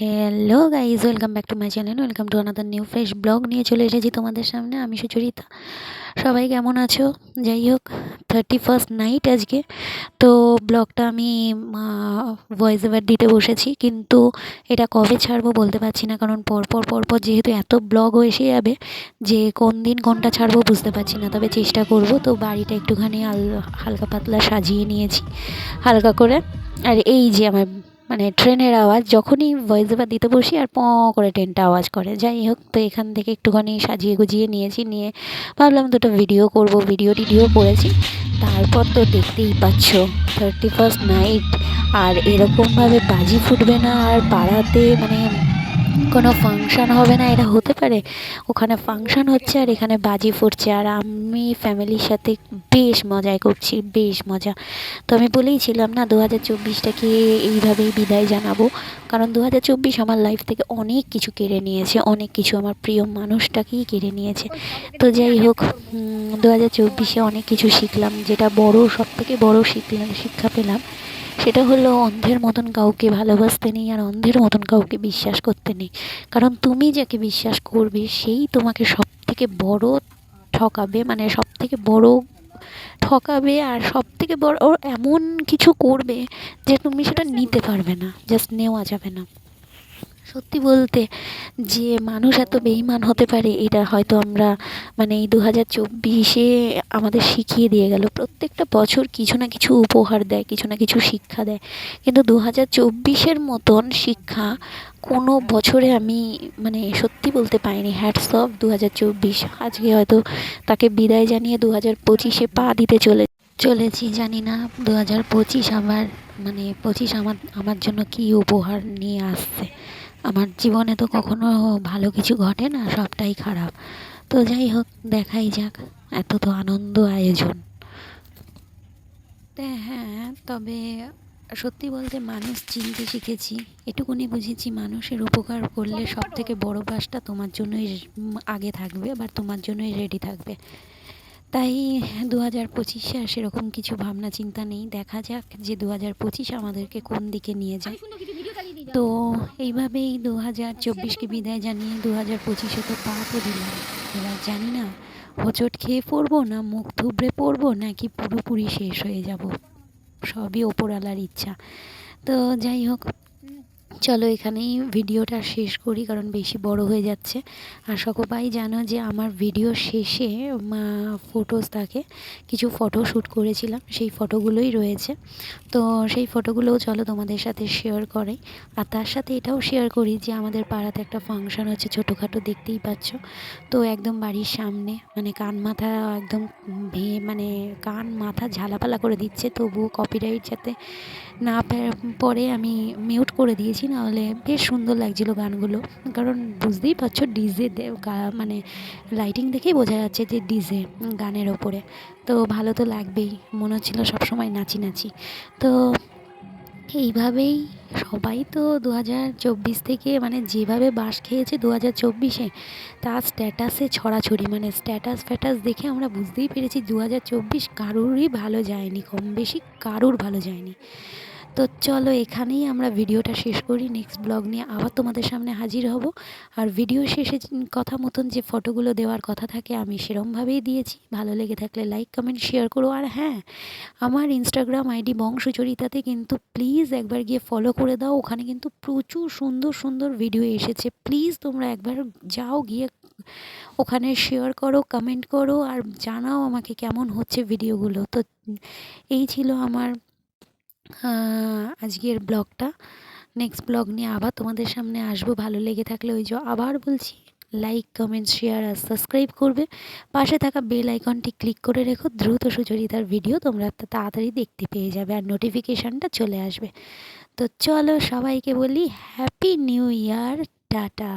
Hello guys welcome back to my channel welcome to another new fresh vlog নিয়ে চলে এসেছি তোমাদের সামনে, আমি সুচরিতা। সবাই কেমন আছো? যাই হোক থার্টি ফার্স্ট নাইট আজকে। তো ব্লগটা আমি ভয়েস ওভার দিতে বসেছি, কিন্তু এটা কবে ছাড়বো বলতে পারছি না, কারণ পরপর পরপর যেহেতু এত ব্লগও এসে যাবে, যে কোন দিন কোনটা ছাড়বো বুঝতে পারছি না, তবে চেষ্টা করব। তো বাড়িটা একটুখানি হালকা পাতলা সাজিয়ে নিয়েছি, হালকা করে। আর এই যে আমার মানে ট্রেনের আওয়াজ যখনই ভয়েস ওভার দিতে বসি আর প করে ট্রেনটা আওয়াজ করে। যাই হোক, তো এখান থেকে একটুখানি সাজিয়ে গুজিয়ে নিয়েছি, নিয়ে ভাবলাম দুটো ভিডিও করব ভিডিও টিডিও করেছি। তারপর তো দেখতেই পাচ্ছ থার্টি ফার্স্ট নাইট আর এরকমভাবে বাজি ফুটবে না, আর পাড়াতে মানে কোনো ফাংশান হবে না, এটা হতে পারে। ওখানে ফাংশান হচ্ছে আর এখানে বাজি ফুটছে। আর আমি ফ্যামিলির সাথে বেশ মজাই করছি, বেশ মজা। তো আমি বলেইছিলাম না দু হাজার চব্বিশটাকে এইভাবেই বিদায় জানাব? কারণ দু হাজার চব্বিশ আমার লাইফ থেকে অনেক কিছু কেড়ে নিয়েছে, অনেক কিছু আমার প্রিয় মানুষটাকেই কেড়ে নিয়েছে। তো যাই হোক দু হাজার চব্বিশে অনেক কিছু শিখলাম, যেটা বড় সব থেকে বড়ো শিখলাম শিক্ষা পেলাম। সেটা হলো অন্ধের মতন কাউকে ভালোবাসতে নেই আর অন্ধের মতন কাউকে বিশ্বাস করতে নেই। কারণ তুমি যাকে বিশ্বাস করবে, সেই তোমাকে সব থেকে বড় ঠকাবে মানে সব থেকে বড় ঠকাবে আর সব থেকে বড় এমন কিছু করবে যে তুমি সেটা নিতে পারবে না জাস্ট নেওয়া যাবে না। সত্যি বলতে যে মানুষ এত বেইমান হতে পারে, এটা হয়তো আমরা মানে এই দু হাজার চব্বিশে আমাদের শিখিয়ে দিয়ে গেল। প্রত্যেকটা বছর কিছু না কিছু উপহার দেয়, কিছু না কিছু শিক্ষা দেয়। কিন্তু দু হাজার চব্বিশের মতন শিক্ষা কোনো বছরে আমি মানে সত্যি বলতে পাইনি হ্যাটস অফ দু হাজার চব্বিশ। আজকে হয়তো তাকে বিদায় জানিয়ে দু হাজার পঁচিশে পা দিতে চলে চলেছি, জানি না দু হাজার পঁচিশ আমার মানে পঁচিশ আমার আমার জন্য কী উপহার নিয়ে আসছে। আমার জীবনে তো কখনো ভালো কিছু ঘটে না সবটাই খারাপ। তো যাই হোক দেখাই যাক এত তো আনন্দ আয়োজন। হ্যাঁ তবে সত্যি বলতে মানুষ চিনতে শিখেছি। এটুকুনি বুঝেছি মানুষের উপকার করলে সব থেকে বড়ো বাসটা তোমার জন্যই আগে থাকবে বা তোমার জন্যই রেডি থাকবে। তাই দু হাজার পঁচিশে আর সেরকম কিছু ভাবনা চিন্তা নেই। দেখা যাক যে দু হাজার পঁচিশ আমাদেরকে কোন দিকে নিয়ে যায়। তো এইভাবেই দু হাজার চব্বিশকে বিদায় জানিয়ে দু হাজার পঁচিশে তো পা দিলাম। এবার জানি না হোঁচট খেয়ে পড়ব না মুখ থুবড়ে পড়ব নাকি পুরোপুরি শেষ হয়ে যাব। সবই ওপরওয়ালার ইচ্ছা। তো যাই হোক চলো এখানেই ভিডিওটা শেষ করি, কারণ বেশি বড় হয়ে যাচ্ছে। আর সকবাই জানো যে আমার ভিডিও শেষে ফটোস থাকে, কিছু ফটো শ্যুট করেছিলাম, সেই ফটোগুলোই রয়েছে। তো সেই ফটোগুলোও চলো তোমাদের সাথে শেয়ার করে আর তার সাথে এটাও শেয়ার করি যে আমাদের পাড়াতে একটা ফাংশন হচ্ছে, ছোটোখাটো দেখতেই পাচ্ছ। তো একদম বাড়ির সামনে মানে কান মাথা একদম ভেঙে মানে কান মাথা ঝালাপালা করে দিচ্ছে, তবুও কপিরাইট যাতে না পরে আমি মিউট করে দিয়েছি। নাহলে বেশ সুন্দর লাগছিল গানগুলো। কারণ বুঝতেই পারছ ডিজে মানে লাইটিং দেখেই বোঝা যাচ্ছে যে ডিজে গানের ওপরে। তো ভালো তো লাগবেই, মনে হচ্ছিল সবসময় নাচি নাচি। তো এইভাবেই সবাই তো দু হাজার চব্বিশ থেকে মানে যেভাবে বাস খেয়েছে দু হাজার চব্বিশে, তার স্ট্যাটাসে ছড়াছড়ি। মানে স্ট্যাটাস ফ্যাটাস দেখে আমরা বুঝতেই পেরেছি দু হাজার চব্বিশ কারোরই ভালো যায়নি কম বেশি কারোর ভালো যায়নি। তো চলো এখানেই আমরা ভিডিওটা শেষ করি। নেক্সট ব্লগ নিয়ে আবার তোমাদের সামনে হাজির হব। আর ভিডিও শেষে কথা মতন যে ফটোগুলো দেওয়ার কথা থাকে, আমি সেরমভাবেই দিয়েছি। ভালো লেগে থাকলে লাইক কমেন্ট শেয়ার করো। আর হ্যাঁ আমার ইনস্টাগ্রাম আইডি বংশচরিতাতে কিন্তু প্লিজ একবার গিয়ে ফলো করে দাও। ওখানে কিন্তু প্রচুর সুন্দর সুন্দর ভিডিও এসেছে। প্লিজ তোমরা একবার যাও গিয়ে ওখানে শেয়ার করো কমেন্ট করো। আর জানাও আমাকে কেমন হচ্ছে ভিডিওগুলো তো এই ছিল আমার আজকের ব্লগটা। নেক্সট ব্লগ নিয়ে আবার তোমাদের সামনে আসব। ভালো লেগে থাকলে ওই যে আবার বলছি লাইক কমেন্ট শেয়ার আর সাবস্ক্রাইব করবে। পাশে থাকা বেল আইকনটি ক্লিক করে রেখো। দ্রুত সুচরিতার ভিডিও তোমরা তাড়াতাড়ি দেখতে পেয়ে যাবে আর নোটিফিকেশানটা চলে আসবে। তো চলো সবাইকে বলি হ্যাপি নিউ ইয়ার টাটা।